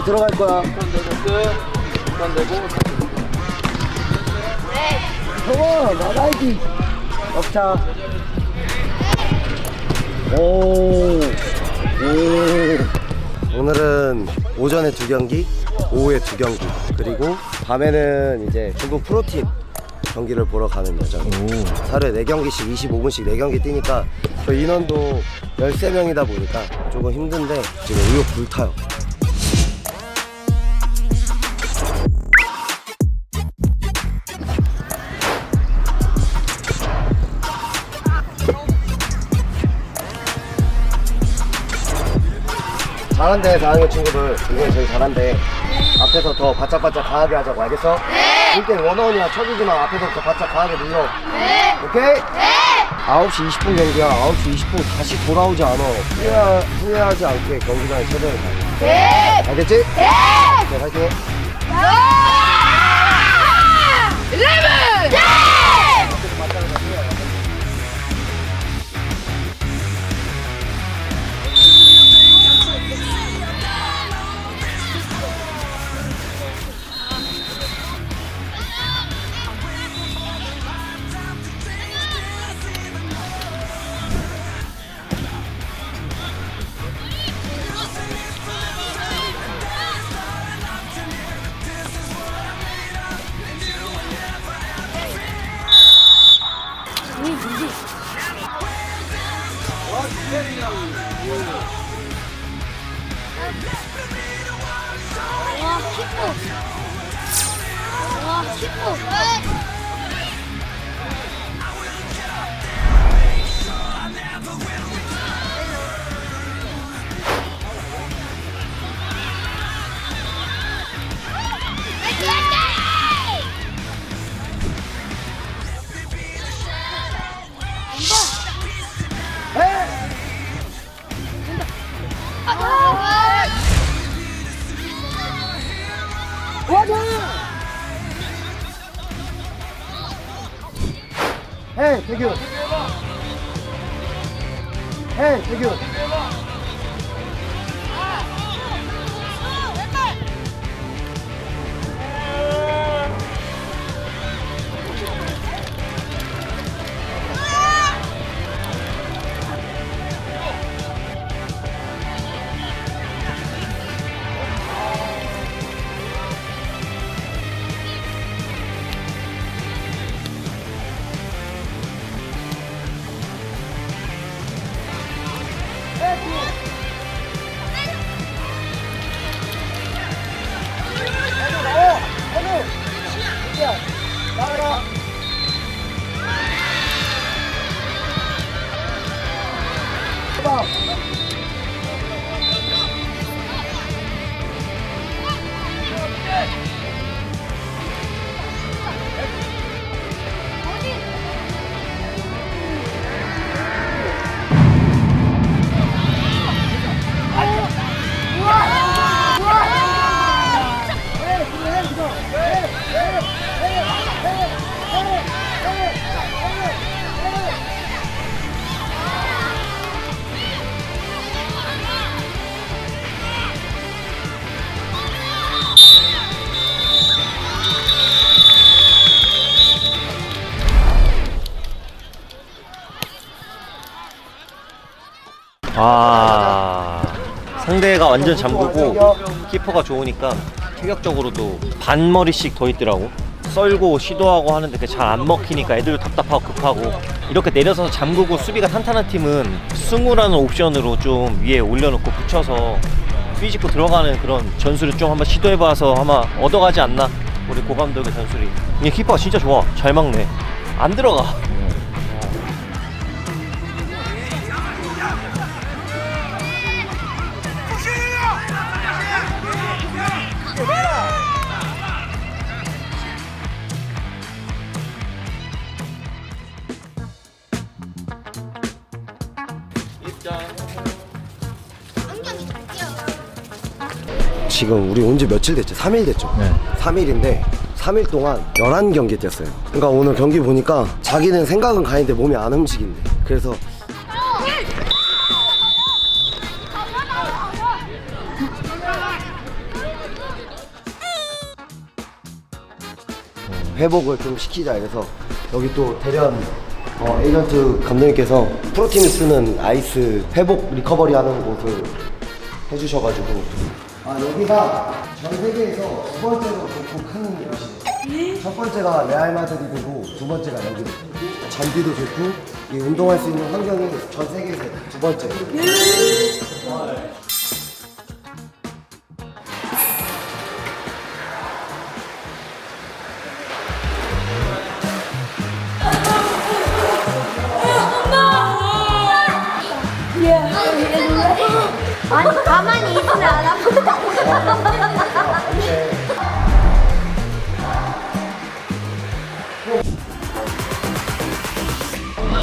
다 들어갈 거야. 형아 나가야지. 엎차. 오. 오. 오늘은 오전에 두 경기, 오후에 두 경기, 그리고 밤에는 이제 중국 프로팀 경기를 보러 가는 예정이에요. 하루에 4경기씩 25분씩 4경기 뛰니까 저 인원도 13명이다 보니까 조금 힘든데 지금 의욕 불타요. 잘한대 4학년 친구들 이번에 저희 잘한대 앞에서 더 바짝바짝 강하게 하자고 알겠어? 네 1대 원원이야 쳐주지만 앞에서부터 바짝 강하게 눌러 네 오케이? 네 9시 20분 경기야 9시 20분 다시 돌아오지 않아 후회, 후회하지 않게 경기장에 최선을 다해 네 알겠지? 네 오케이 화이팅 와, 키포. 와, 키포. 헤이 태규 헤이 아. 상대가 완전 잠그고 키퍼가 좋으니까 체격적으로도 반 머리씩 더 있더라고. 썰고 시도하고 하는데 그게 잘 안 먹히니까 애들도 답답하고 급하고 이렇게 내려서 잠그고 수비가 탄탄한 팀은 승우라는 옵션으로 좀 위에 올려놓고 붙여서 삐집고 들어가는 그런 전술을 좀 한번 시도해봐서 아마 얻어가지 않나? 우리 고감독의 전술이. 이 키퍼가 진짜 좋아. 잘 막네. 안 들어가 지금 우리 온 지 며칠 됐죠? 3일 됐죠? 네. 3일인데 3일 동안 11경기 뛰었어요. 그러니까 오늘 경기 보니까 자기는 생각은 가는데 몸이 안 움직인대. 그래서 회복을 좀 시키자 이래서 여기 또 대련 어, 에이전트 감독님께서 프로팀이 쓰는 아이스 회복 리커버리 하는 곳을 해주셔가지고 아 여기가 전 세계에서 두 번째로 좋고 큰 곳이에요. 첫 번째가 레알 마드리드고 두 번째가 여기 잔디도 좋고 이 운동할 수 있는 환경이 전 세계에서 두 번째 아니 가만히 있으면 안 아프다.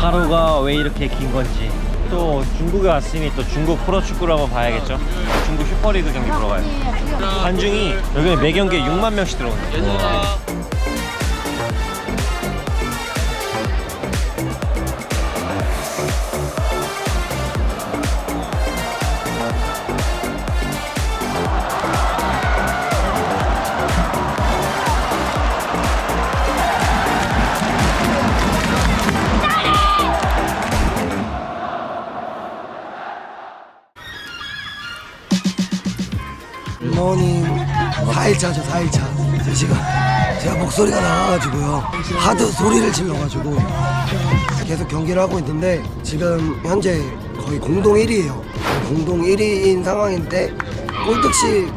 하루가 왜 이렇게 긴 건지. 또 중국에 왔으니 또 중국 프로축구를 한번 봐야겠죠? 중국 슈퍼리그 경기 보러 가요. 관중이 여기는 매 경기에 6만 명씩 들어온대요. 모닝 4일차죠 4일차. 지금 제가 목소리가 나와가지고요. 하드 소리를 질러가지고 계속 경기를 하고 있는데 지금 현재 거의 공동 1위에요. 공동 1위인 상황인데 골득실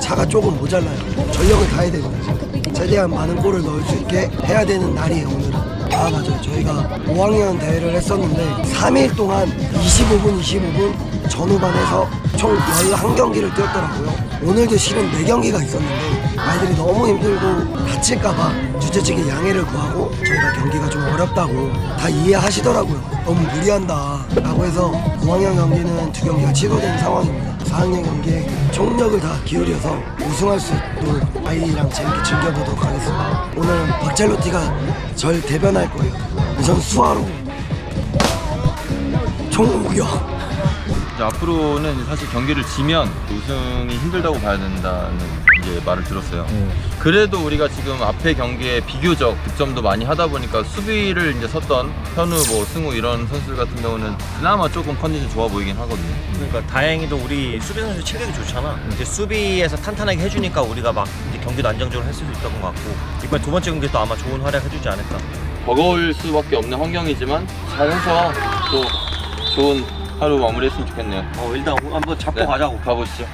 차가 조금 모자라요. 전력을 다해야 되거든요 최대한 많은 골을 넣을 수 있게 해야 되는 날이에요 오늘은. 아 맞아요. 저희가 5학년 대회를 했었는데 3일 동안 25분 25분 전후반에서 총 11경기를 뛰었더라고요 오늘도 실은 4경기가 있었는데 아이들이 너무 힘들고 다칠까봐 주최 측에 양해를 구하고 저희가 경기가 좀 어렵다고 다 이해하시더라고요. 너무 무리한다 라고 해서 5학년 경기는 두 경기가 취소된 상황입니다. 4학년 경기에 총력을 다 기울여서 우승할 수 있도록 아이랑 재밌게 즐겨보도록 하겠습니다. 오늘은 박젤로티가 절 대변할 거예요. 우선 수화로 총무격 이제 앞으로는 사실 경기를 지면 우승이 힘들다고 봐야 된다는 이제 말을 들었어요. 그래도 우리가 지금 앞에 경기에 비교적 득점도 많이 하다 보니까 수비를 이제 섰던 현우, 뭐 승우 이런 선수들 같은 경우는 그나마 조금 컨디션 좋아 보이긴 하거든요. 그러니까 다행히도 우리 수비 선수 체력이 좋잖아. 이제 수비에서 탄탄하게 해주니까 우리가 막 이제 경기도 안정적으로 했을 수 있던 것 같고 이번 두 번째 경기도 아마 좋은 활약 해주지 않을까. 버거울 수밖에 없는 환경이지만 잘해서 또 좋은 하루 마무리했으면 좋겠네요. 어 일단 한번 잡고 네, 가자고. 가보시죠.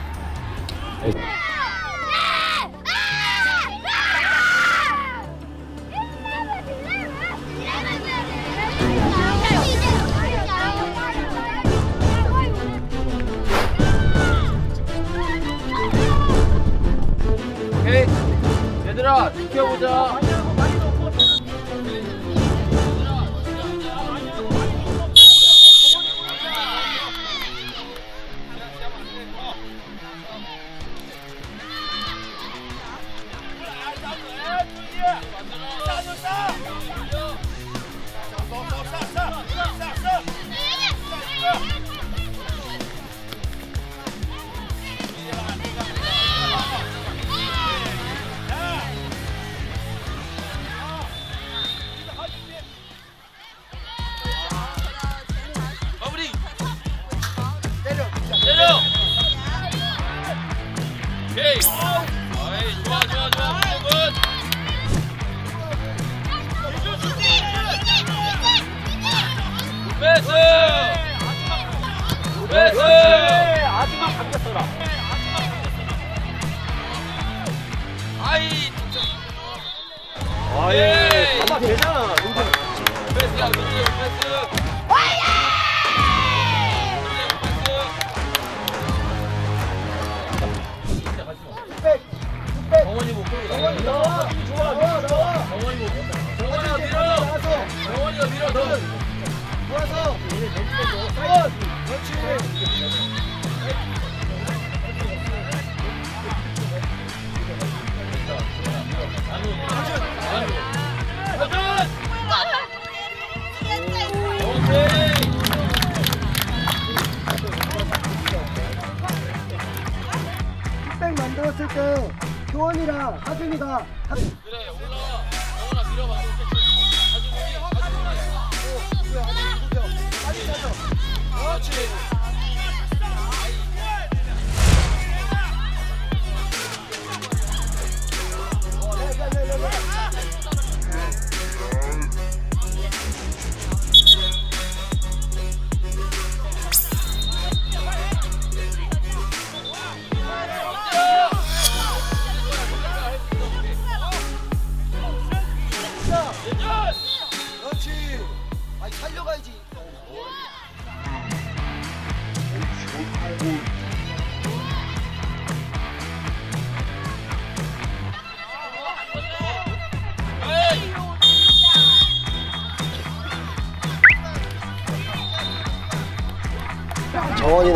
패스야,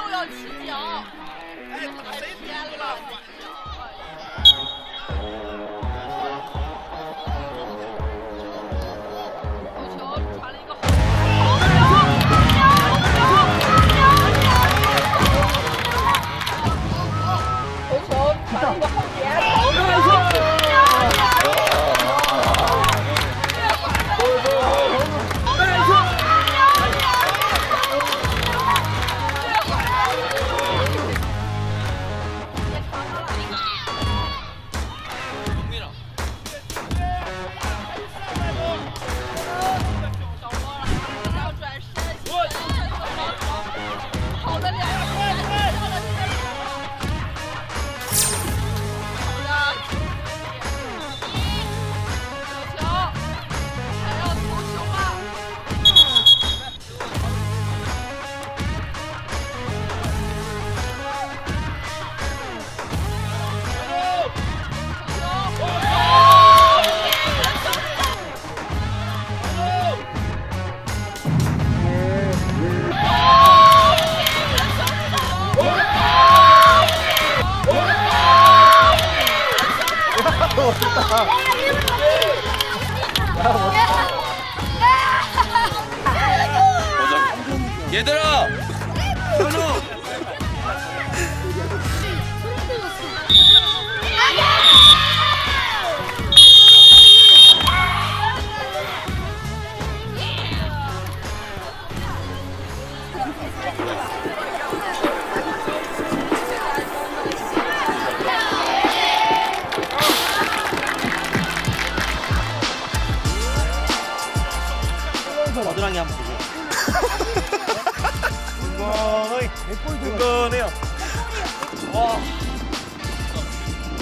又要起脚，哎，太偏了。 라고. 얘들아! 겨드랑이 한번 보세요. 은건이 은건해요. 와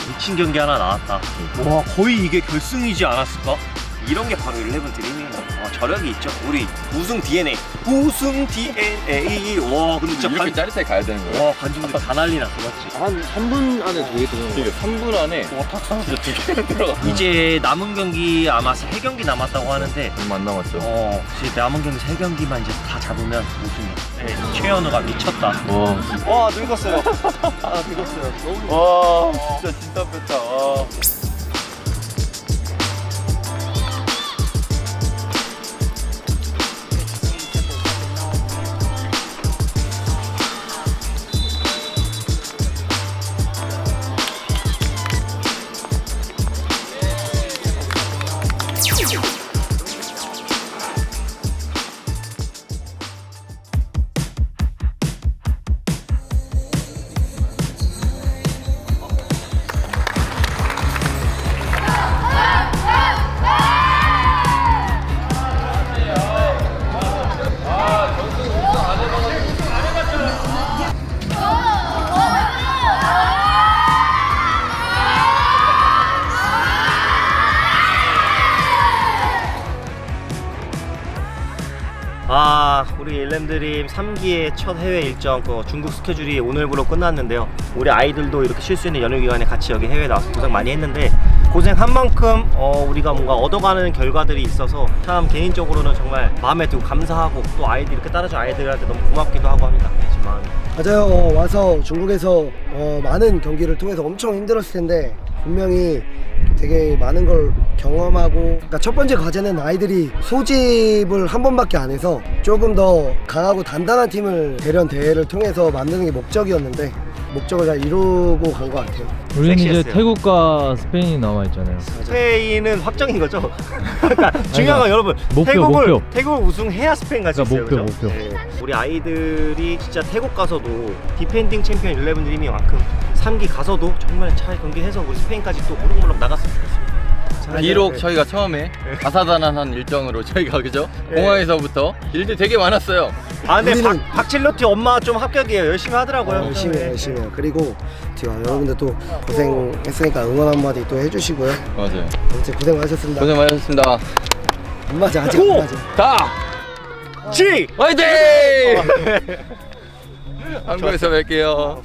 미친 경기 하나 나왔다. 와 거의 이게 결승이지 않았을까? 이런 게 바로 11 드림이에요. 와, 저력이 있죠. 우리 우승 DNA. 우승 DNA. 와 근데 진짜 이렇게 관, 짜릿하게 가야 되는 거야? 와 관중들 다 난리 났어 맞지? 한 3분 안에 두개 들어간 거야. 3분 안에 와 탁상 진짜 두개 들어가. 이제 남은 경기 아마 세 경기 남았다고 하는데 얼마 안 남았죠? 어 이제 남은 경기 세 경기만 이제 다 잡으면 우승. 네, 최현우가 미쳤다. 와, 와 늙었어요. 아 늙었어요. 너무 와 진짜 진짜 뺐다. 와. 3기의 첫 해외 일정 그 중국 스케줄이 오늘부로 끝났는데요 우리 아이들도 이렇게 쉴 수 있는 연휴 기간에 같이 여기 해외 나와서 고생 많이 했는데 고생한 만큼 어, 우리가 뭔가 얻어가는 결과들이 있어서 참 개인적으로는 정말 마음에 들고 감사하고 또 아이들 이렇게 따라준 아이들한테 너무 고맙기도 하고 합니다 하지만 맞아요. 어, 와서 중국에서 어, 많은 경기를 통해서 엄청 힘들었을 텐데 분명히 되게 많은 걸 경험하고 그러니까 첫 번째 과제는 아이들이 소집을 한 번밖에 안 해서 조금 더 강하고 단단한 팀을 대련 대회를 통해서 만드는 게 목적이었는데 목적을 잘 이루고 간 것 같아요. 우리는 이제 섹시했어요. 태국과 스페인이 남아 있잖아요. 스페인은 확정인 거죠. 그러니까 중요한 건 여러분 목표, 태국을 목표. 태국을 우승해야 스페인 갈 수 있어요. 그러니까 목표, 그죠? 목표. 네. 우리 아이들이 진짜 태국 가서도 디펜딩 챔피언 11 드리밍만큼 3기 가서도 정말 잘 경기해서 우리 스페인까지 또 무럭무럭 나갔으면 좋겠습니다. 비록 저희가 처음에 다사다난한 일정으로 저희가 그죠? 네. 공항에서부터 일들 되게 많았어요. 아 근데 우리는- 박, 박칠로티 엄마 좀 합격이에요. 열심히 하더라고요. 어, 열심히 해요, 네. 열심히 해요. 그리고 지금 여러분들 또 고생했으니까 응원 한마디 또 해주시고요. 맞아요. 아무튼 고생 많으셨습니다. 고생 많으셨습니다. 안 맞아, 아직 안 맞아. 다 지! 화이팅! 한국에서 뵐게요.